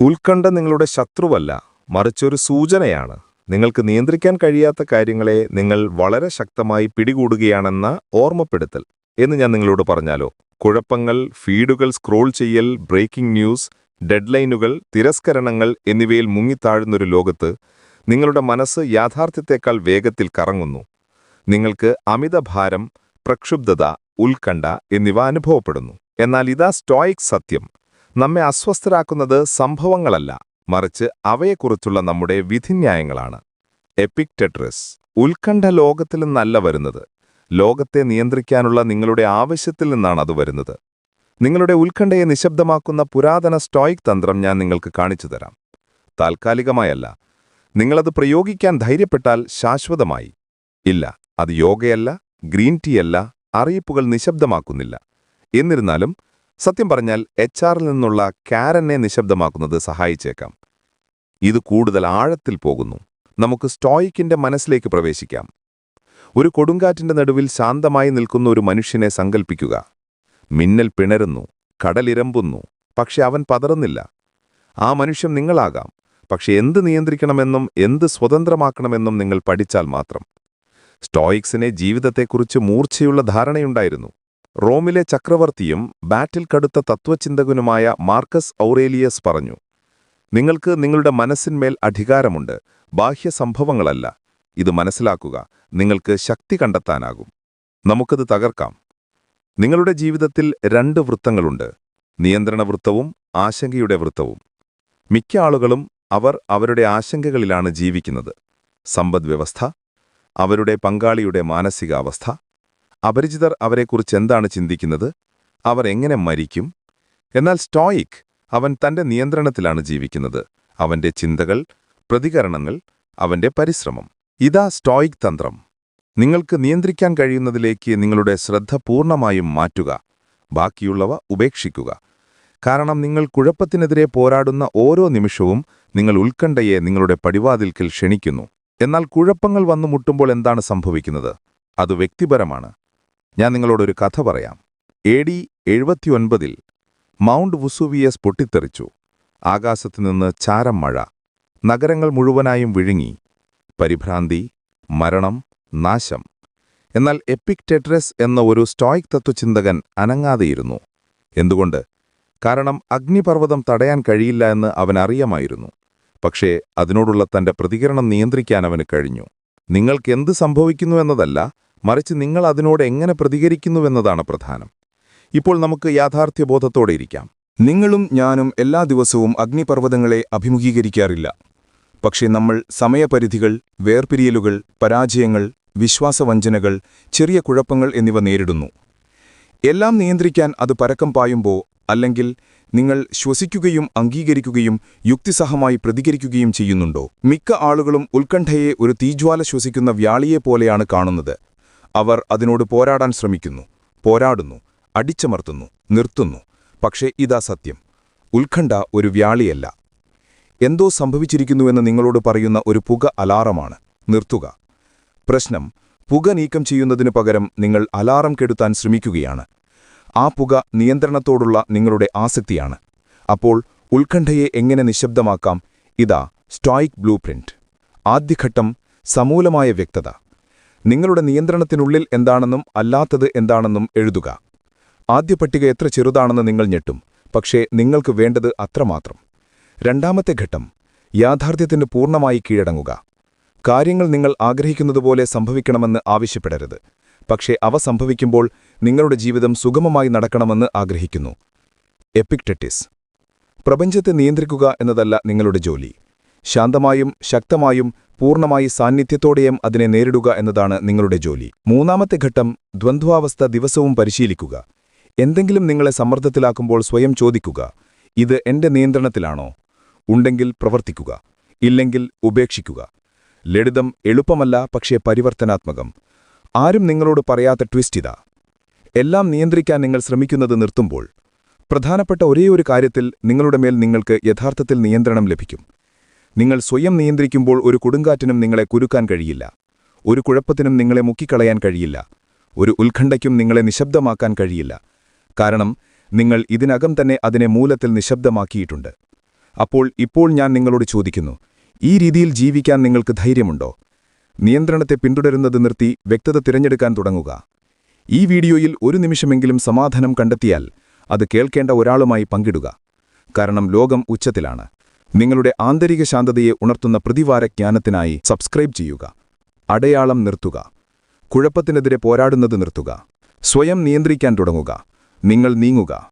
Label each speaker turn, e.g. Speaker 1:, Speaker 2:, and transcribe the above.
Speaker 1: ഉത്കണ്ഠ നിങ്ങളുടെ ശത്രുവല്ല മറിച്ചൊരു സൂചനയാണ്. നിങ്ങൾക്ക് നിയന്ത്രിക്കാൻ കഴിയാത്ത കാര്യങ്ങളെ നിങ്ങൾ വളരെ ശക്തമായി പിടികൂടുകയാണെന്ന ഓർമ്മപ്പെടുത്തൽ എന്ന് ഞാൻ നിങ്ങളോട് പറഞ്ഞാലോ? കുഴപ്പങ്ങൾ ഫീഡുകൾ സ്ക്രോൾ ചെയ്യൽ ബ്രേക്കിംഗ് ന്യൂസ് ഡെഡ്ലൈനുകൾ തിരസ്കരണങ്ങൾ എന്നിവയിൽ മുങ്ങിത്താഴുന്നൊരു ലോകത്ത് നിങ്ങളുടെ മനസ്സ് യാഥാർത്ഥ്യത്തേക്കാൾ വേഗത്തിൽ കറങ്ങുന്നു. നിങ്ങൾക്ക് അമിതഭാരം പ്രക്ഷുബ്ധത ഉത്കണ്ഠ എന്നിവ അനുഭവപ്പെടുന്നു. എന്നാൽ ഇതാ സ്റ്റോയിക് സത്യം. നമ്മെ അസ്വസ്ഥരാക്കുന്നത് സംഭവങ്ങളല്ല മറിച്ച് അവയെക്കുറിച്ചുള്ള നമ്മുടെ വിധിന്യായങ്ങളാണ്. എപ്പിക്ടെട്രസ് ഉത്കണ്ഠ ലോകത്തിൽ നിന്നല്ല വരുന്നത്. ലോകത്തെ നിയന്ത്രിക്കാനുള്ള നിങ്ങളുടെ ആവശ്യത്തിൽ നിന്നാണ് അത് വരുന്നത്. നിങ്ങളുടെ ഉത്കണ്ഠയെ നിശബ്ദമാക്കുന്ന പുരാതന സ്റ്റോയിക് തന്ത്രം ഞാൻ നിങ്ങൾക്ക് കാണിച്ചു തരാം. താൽക്കാലികമായല്ല നിങ്ങളത് പ്രയോഗിക്കാൻ ധൈര്യപ്പെട്ടാൽ ശാശ്വതമായി. ഇല്ല അത് യോഗയല്ല ഗ്രീൻ ടീയല്ല അറിയിപ്പുകൾ നിശബ്ദമാക്കുന്നില്ല. എന്നിരുന്നാലും സത്യം പറഞ്ഞാൽ എച്ച് ആറിൽ നിന്നുള്ള കാരനെ നിശബ്ദമാക്കുന്നത് സഹായിച്ചേക്കാം. ഇത് കൂടുതൽ ആഴത്തിൽ പോകുന്നു. നമുക്ക് സ്റ്റോയിക്കിന്റെ മനസ്സിലേക്ക് പ്രവേശിക്കാം. ഒരു കൊടുങ്കാറ്റിന്റെ നടുവിൽ ശാന്തമായി നിൽക്കുന്ന ഒരു മനുഷ്യനെ സങ്കൽപ്പിക്കുക. മിന്നൽ പിണരുന്നു കടലിരമ്പുന്നു പക്ഷെ അവൻ പതറുന്നില്ല. ആ മനുഷ്യൻ നിങ്ങളാകാം പക്ഷെ എന്ത് നിയന്ത്രിക്കണമെന്നും എന്ത് സ്വതന്ത്രമാക്കണമെന്നും നിങ്ങൾ പഠിച്ചാൽ മാത്രം. സ്റ്റോയിക്സിനെ ജീവിതത്തെക്കുറിച്ച് മൂർച്ചയുള്ള ധാരണയുണ്ടായിരുന്നു. റോമിലെ ചക്രവർത്തിയും ബാറ്റിൽ കടുത്ത തത്വചിന്തകനുമായ മാർക്കസ് ഔറേലിയസ് പറഞ്ഞു നിങ്ങൾക്ക് നിങ്ങളുടെ മനസ്സിന്മേൽ അധികാരമുണ്ട് ബാഹ്യ സംഭവങ്ങളല്ല. ഇത് മനസ്സിലാക്കുക നിങ്ങൾക്ക് ശക്തി കണ്ടെത്താനാകും. നമുക്കത് തകർക്കാം. നിങ്ങളുടെ ജീവിതത്തിൽ രണ്ട് വൃത്തങ്ങളുണ്ട് നിയന്ത്രണ വൃത്തവും ആശങ്കയുടെ വൃത്തവും. മിക്ക ആളുകളും അവർ അവരുടെ ആശങ്കകളിലാണ് ജീവിക്കുന്നത്. സമ്പദ്വ്യവസ്ഥ അവരുടെ പങ്കാളിയുടെ മാനസികാവസ്ഥ അപരിചിതർ അവരെക്കുറിച്ച് എന്താണ് ചിന്തിക്കുന്നത്? അവർ എങ്ങനെ മരിക്കും? എന്നാൽ സ്റ്റോയിക് അവൻ തന്റെ നിയന്ത്രണത്തിലാണ് ജീവിക്കുന്നത്. അവന്റെ ചിന്തകൾ പ്രതികരണങ്ങൾ അവന്റെ പരിശ്രമം. ഇതാ സ്റ്റോയിക് തന്ത്രം. നിങ്ങൾക്ക് നിയന്ത്രിക്കാൻ കഴിയുന്നതിലേക്ക് നിങ്ങളുടെ ശ്രദ്ധ പൂർണമായും മാറ്റുക. ബാക്കിയുള്ളവ ഉപേക്ഷിക്കുക. കാരണം നിങ്ങൾ കുഴപ്പത്തിനെതിരെ പോരാടുന്ന ഓരോ നിമിഷവും നിങ്ങൾ ഉത്കണ്ഠയെ നിങ്ങളുടെ പടിവാതിൽക്കൽ ക്ഷണിക്കുന്നു. എന്നാൽ കുഴപ്പങ്ങൾ വന്നു മുട്ടുമ്പോൾ എന്താണ് സംഭവിക്കുന്നത്? അത് വ്യക്തിപരമാണ്. ഞാൻ നിങ്ങളോടൊരു കഥ പറയാം. എ ഡി എഴുപത്തിയൊൻപതിൽ മൗണ്ട് വുസുവിയസ് പൊട്ടിത്തെറിച്ചു. ആകാശത്തുനിന്ന് ചാരം മഴ. നഗരങ്ങൾ മുഴുവനായും വിഴുങ്ങി. പരിഭ്രാന്തി മരണം നാശം. എന്നാൽ എപ്പിക് ടെട്രസ് എന്ന ഒരു സ്റ്റോയിക് തത്വചിന്തകൻ അനങ്ങാതെയിരുന്നു. എന്തുകൊണ്ട്? കാരണം അഗ്നിപർവതം തടയാൻ കഴിയില്ല എന്ന് അവൻ അറിയാമായിരുന്നു. പക്ഷേ അതിനോടുള്ള തന്റെ പ്രതികരണം നിയന്ത്രിക്കാൻ അവന് കഴിഞ്ഞു. നിങ്ങൾക്കെന്ത് സംഭവിക്കുന്നു എന്നതല്ല മറിച്ച് നിങ്ങൾ അതിനോട് എങ്ങനെ പ്രതികരിക്കുന്നുവെന്നതാണ് പ്രധാനം. ഇപ്പോൾ നമുക്ക് യാഥാർത്ഥ്യബോധത്തോടെ ഇരിക്കാം.
Speaker 2: നിങ്ങളും ഞാനും എല്ലാ ദിവസവും അഗ്നിപർവതങ്ങളെ അഭിമുഖീകരിക്കാറില്ല. പക്ഷേ നമ്മൾ സമയപരിധികൾ വേർപിരിയലുകൾ പരാജയങ്ങൾ വിശ്വാസവഞ്ചനകൾ ചെറിയ കുഴപ്പങ്ങൾ എന്നിവ നേരിടുന്നു. എല്ലാം നിയന്ത്രിക്കാൻ അത് പരക്കം പായുമ്പോൾ അല്ലെങ്കിൽ നിങ്ങൾ ശ്വസിക്കുകയും അംഗീകരിക്കുകയും യുക്തിസഹമായി പ്രതികരിക്കുകയും ചെയ്യുന്നുണ്ടോ? മിക്ക ആളുകളും ഉത്കണ്ഠയെ ഒരു തീജ്വാല ശ്വസിക്കുന്ന വ്യാളിയെപ്പോലെയാണ് കാണുന്നത്. അവർ അതിനോട് പോരാടാൻ ശ്രമിക്കുന്നു പോരാടുന്നു അടിച്ചമർത്തുന്നു നിർത്തുന്നു. പക്ഷേ ഇതാ സത്യം. ഉത്കണ്ഠ ഒരു വ്യാളിയല്ല. എന്തോ സംഭവിച്ചിരിക്കുന്നുവെന്ന് നിങ്ങളോട് പറയുന്ന ഒരു പുക അലാറമാണ്. നിർത്തുക. പ്രശ്നം പുക നീക്കം ചെയ്യുന്നതിനു പകരം നിങ്ങൾ അലാറം കെടുത്താൻ ശ്രമിക്കുകയാണ്. ആ പുക നിയന്ത്രണത്തോടുള്ള നിങ്ങളുടെ ആസക്തിയാണ്. അപ്പോൾ ഉത്കണ്ഠയെ എങ്ങനെ നിശബ്ദമാക്കാം? ഇതാ സ്റ്റോയിക് ബ്ലൂ പ്രിന്റ് ആദ്യഘട്ടം സമൂലമായ വ്യക്തത. നിങ്ങളുടെ നിയന്ത്രണത്തിനുള്ളിൽ എന്താണെന്നും അല്ലാത്തത് എന്താണെന്നും എഴുതുക. ആദ്യ പട്ടിക എത്ര ചെറുതാണെന്ന് നിങ്ങൾ ഞെട്ടും പക്ഷേ നിങ്ങൾക്ക് വേണ്ടത് അത്രമാത്രം. രണ്ടാമത്തെ ഘട്ടം യാഥാർത്ഥ്യത്തിന് പൂർണമായി കീഴടങ്ങുക. കാര്യങ്ങൾ നിങ്ങൾ ആഗ്രഹിക്കുന്നതുപോലെ സംഭവിക്കണമെന്ന് ആവശ്യപ്പെടരുത് പക്ഷേ അവ സംഭവിക്കുമ്പോൾ നിങ്ങളുടെ ജീവിതം സുഗമമായി നടക്കണമെന്ന് ആഗ്രഹിക്കുന്നു. എപ്പിക്ടെറ്റിസ്. പ്രപഞ്ചത്തെ നിയന്ത്രിക്കുക എന്നതല്ല നിങ്ങളുടെ ജോലി. ശാന്തമായും ശക്തമായും പൂർണമായി സാന്നിധ്യത്തോടെയും അതിനെ നേരിടുക എന്നതാണ് നിങ്ങളുടെ ജോലി. മൂന്നാമത്തെ ഘട്ടം ദ്വന്ദ്വാവസ്ഥ ദിവസവും പരിശീലിക്കുക. എന്തെങ്കിലും നിങ്ങളെ സമ്മർദ്ദത്തിലാക്കുമ്പോൾ സ്വയം ചോദിക്കുക ഇത് എന്റെ നിയന്ത്രണത്തിലാണോ? ഉണ്ടെങ്കിൽ പ്രവർത്തിക്കുക ഇല്ലെങ്കിൽ ഉപേക്ഷിക്കുക. ലളിതം എളുപ്പമല്ല പക്ഷേ പരിവർത്തനാത്മകം. ആരും നിങ്ങളോട് പറയാത്ത ട്വിസ്റ്റ് ഇതാ. എല്ലാം നിയന്ത്രിക്കാൻ നിങ്ങൾ ശ്രമിക്കുന്നത് നിർത്തുമ്പോൾ പ്രധാനപ്പെട്ട ഒരേയൊരു കാര്യത്തിൽ നിങ്ങളുടെ മേൽ നിങ്ങൾക്ക് യഥാർത്ഥത്തിൽ നിയന്ത്രണം ലഭിക്കും. നിങ്ങൾ സ്വയം നിയന്ത്രിക്കുമ്പോൾ ഒരു കൊടുങ്കാറ്റിനും നിങ്ങളെ കുരുക്കാൻ കഴിയില്ല. ഒരു കുഴപ്പത്തിനും നിങ്ങളെ മുക്കിക്കളയാൻ കഴിയില്ല. ഒരു ഉത്കണ്ഠയ്ക്കും നിങ്ങളെ നിശബ്ദമാക്കാൻ കഴിയില്ല. കാരണം നിങ്ങൾ ഇതിനകം തന്നെ അതിനെ മൂലത്തിൽ നിശബ്ദമാക്കിയിട്ടുണ്ട്. അപ്പോൾ ഇപ്പോൾ ഞാൻ നിങ്ങളോട് ചോദിക്കുന്നു ഈ രീതിയിൽ ജീവിക്കാൻ നിങ്ങൾക്ക് ധൈര്യമുണ്ടോ? നിയന്ത്രണത്തെ പിന്തുടരുന്നത് നിർത്തി വ്യക്തത തിരഞ്ഞെടുക്കാൻ തുടങ്ങുക. ഈ വീഡിയോയിൽ ഒരു നിമിഷമെങ്കിലും സമാധാനം കണ്ടെത്തിയാൽ അത് കേൾക്കേണ്ട ഒരാളുമായി പങ്കിടുക. കാരണം ലോകം ഉച്ചത്തിലാണ്. നിങ്ങളുടെ ആന്തരിക ശാന്തതയെ ഉണർത്തുന്ന പ്രതിവാര ജ്ഞാനത്തിനായി സബ്സ്ക്രൈബ് ചെയ്യുക. അടയാളം നിർത്തുക. കുഴപ്പത്തിനെതിരെ പോരാടുന്നത് നിർത്തുക. സ്വയം നിയന്ത്രിക്കാൻ തുടങ്ങുക. നിങ്ങൾ നീങ്ങുക.